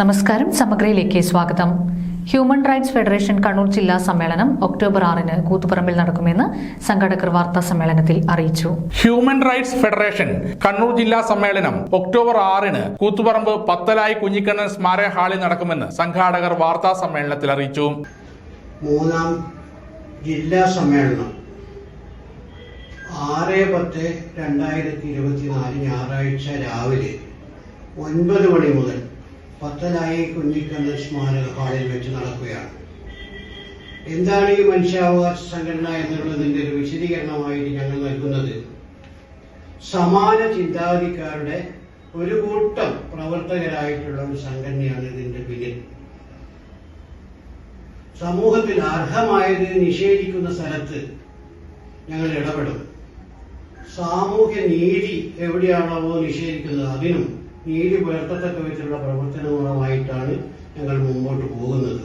നമസ്കാരം. സമഗ്രയിലേക്ക് സ്വാഗതം. Human rights federation Kannur ജില്ലാ സമ്മേളനം ഒക്ടോബർ ആറിന് കൂത്തുപറമ്പിൽ നടക്കുമെന്ന് സംഘടകർ വാർത്താ സമ്മേളനത്തിൽ അറിയിച്ചു. ഹ്യൂമൻ റൈറ്റ്സ് ഫെഡറേഷൻ കണ്ണൂർ ജില്ലാ സമ്മേളനം ഒക്ടോബർ ആറിന് കൂത്തുപറമ്പ് പത്തലായി കുഞ്ഞിക്കണ്ണൻ സ്മാരക ഹാളിൽ നടക്കുമെന്ന് സംഘാടകർ വാർത്താ സമ്മേളനത്തിൽ അറിയിച്ചു. മൂന്നാം ജില്ലാ സമ്മേളനം ആറ് പത്ത് രണ്ടായിരത്തി ഇരുപത്തിനാല് ഞായറാഴ്ച രാവിലെ ഒൻപത് മണി മുതൽ പത്തലായി കുഞ്ഞിക്കണ്ണൻ സ്മാരക ഹാളിൽ വെച്ച് നടക്കുകയാണ്. എന്താണ് ഈ മനുഷ്യാവകാശ സംഘടന എന്നുള്ളതിന്റെ ഒരു വിശദീകരണമായിട്ട് ഞങ്ങൾ നൽകുന്നത്? സമാന ചിന്താഗതിക്കാരുടെ ഒരു കൂട്ടം പ്രവർത്തകരായിട്ടുള്ള ഒരു സംഘടനയാണ് ഇതിന്റെ പിന്നിൽ. സമൂഹത്തിൽ അർഹമായത് നിഷേധിക്കുന്ന സ്ഥലത്ത് ഞങ്ങൾ ഇടപെടും. സാമൂഹ്യ നീതി എവിടെയാണോ നിഷേധിക്കുന്നത് അതിനും നീതി പുലർത്തത്തക്ക വിധത്തിലുള്ള പ്രവർത്തനങ്ങളുമായിട്ടാണ് ഞങ്ങൾ മുമ്പോട്ട് പോകുന്നത്.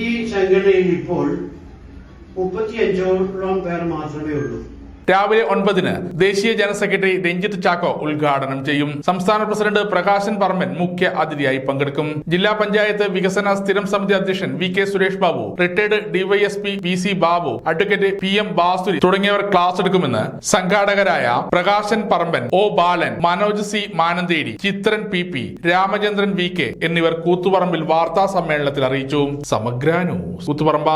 ഈ സംഘടനയിൽ ഇപ്പോൾ മുപ്പത്തിയഞ്ചോളം പേർ മാത്രമേ ഉള്ളൂ. രാവിലെ ഒൻപതിന് ദേശീയ ജനറൽ സെക്രട്ടറി രഞ്ജിത്ത് ചാക്കോ ഉദ്ഘാടനം ചെയ്യും. സംസ്ഥാന പ്രസിഡന്റ് പ്രകാശൻ പറമ്പൻ മുഖ്യ അതിഥിയായി പങ്കെടുക്കും. ജില്ലാ പഞ്ചായത്ത് വികസന സ്ഥിരം സമിതി അധ്യക്ഷൻ V K Suresh Babu retired DYSP P C Babu advocate P M Basuri തുടങ്ങിയവർ ക്ലാസ് എടുക്കുമെന്ന് സംഘാടകരായ Prakashan Paramban O Balan Manoj C Manantheri Chithran P P Ramachandran V K എന്നിവർ കൂത്തുപറമ്പിൽ വാർത്താ സമ്മേളനത്തിൽ അറിയിച്ചു. സമഗ്ര ന്യൂസ് കൂത്തുപറമ്പ.